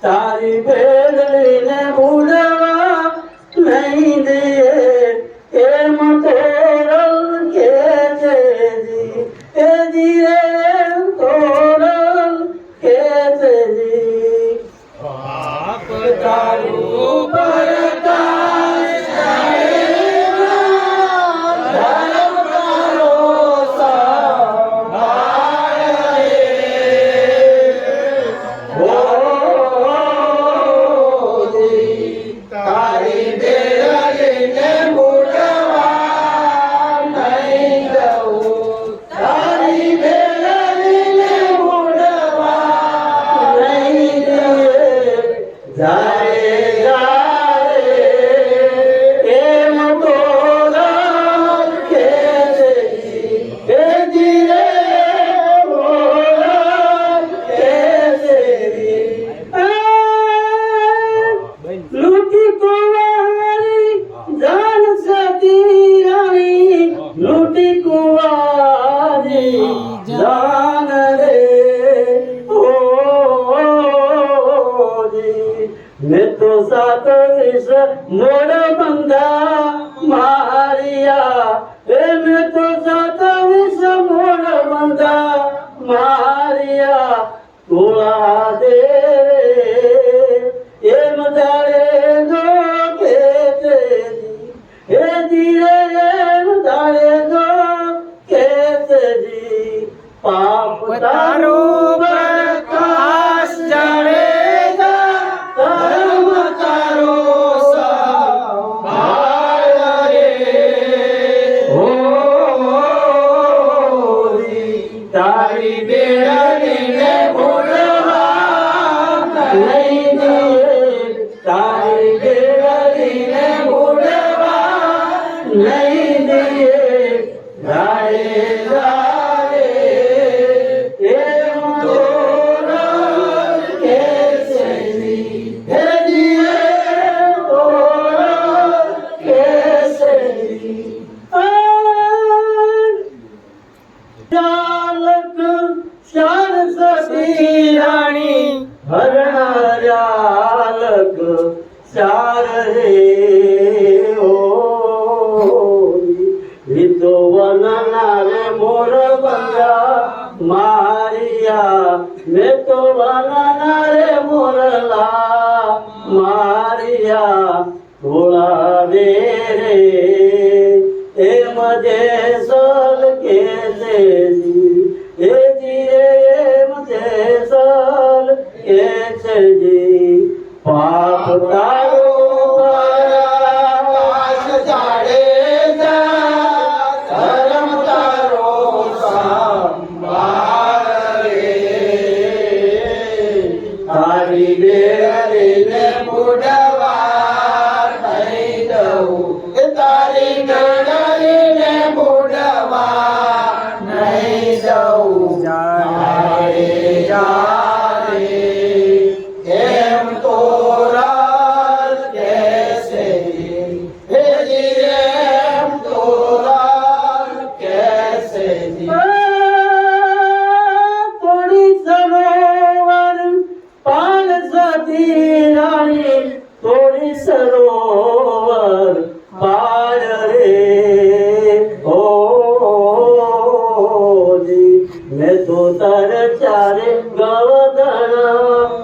tá પ્રવેશ મોડ બંધા મારિયા. એમ તો ના રે મોરલા મારિયા ભોળાવે રે. એ મજે સલ કે એ જીરે મજે સલ કે જી. પાપ તાર பேரறிந்த முட બોલી મેં તો તર ચારે ગવદણ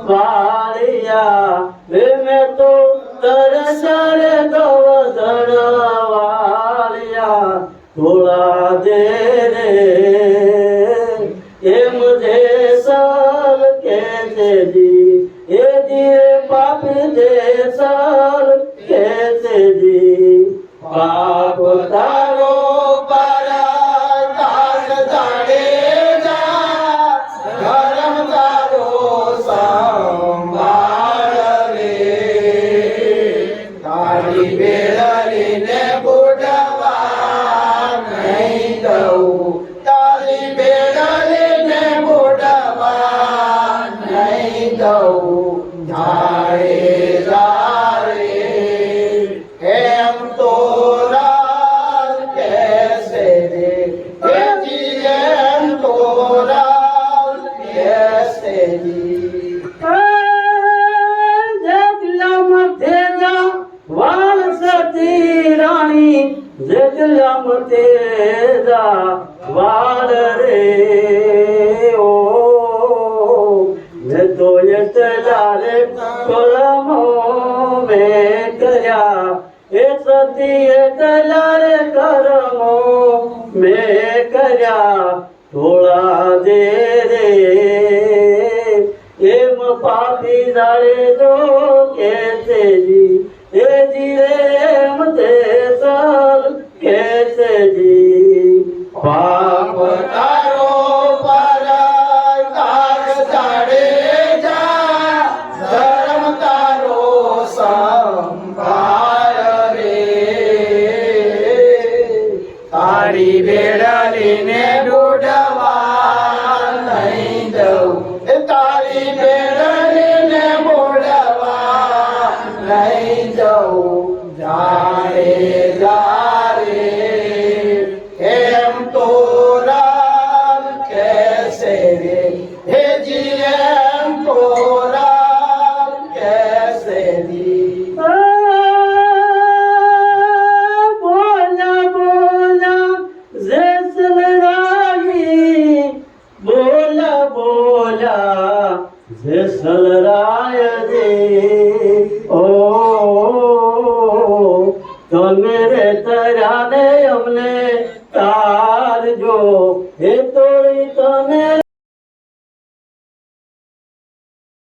વાળિયા. રે મેં તો તર ચારે ગવદણ વાળિયા. થોડા દે રે. એમ જે સાલ કે જી, એ દીએ પાપ દે સાલ કે જી. પાપ તા Happy Birthday. જોયત લાલે કલમો મે કર્યા, એ સતીએ કલારે કરમો મે કર્યા, થોડા દે રે, એમ પાપી જાળે જો મારી બેડલીને ડૂઢવા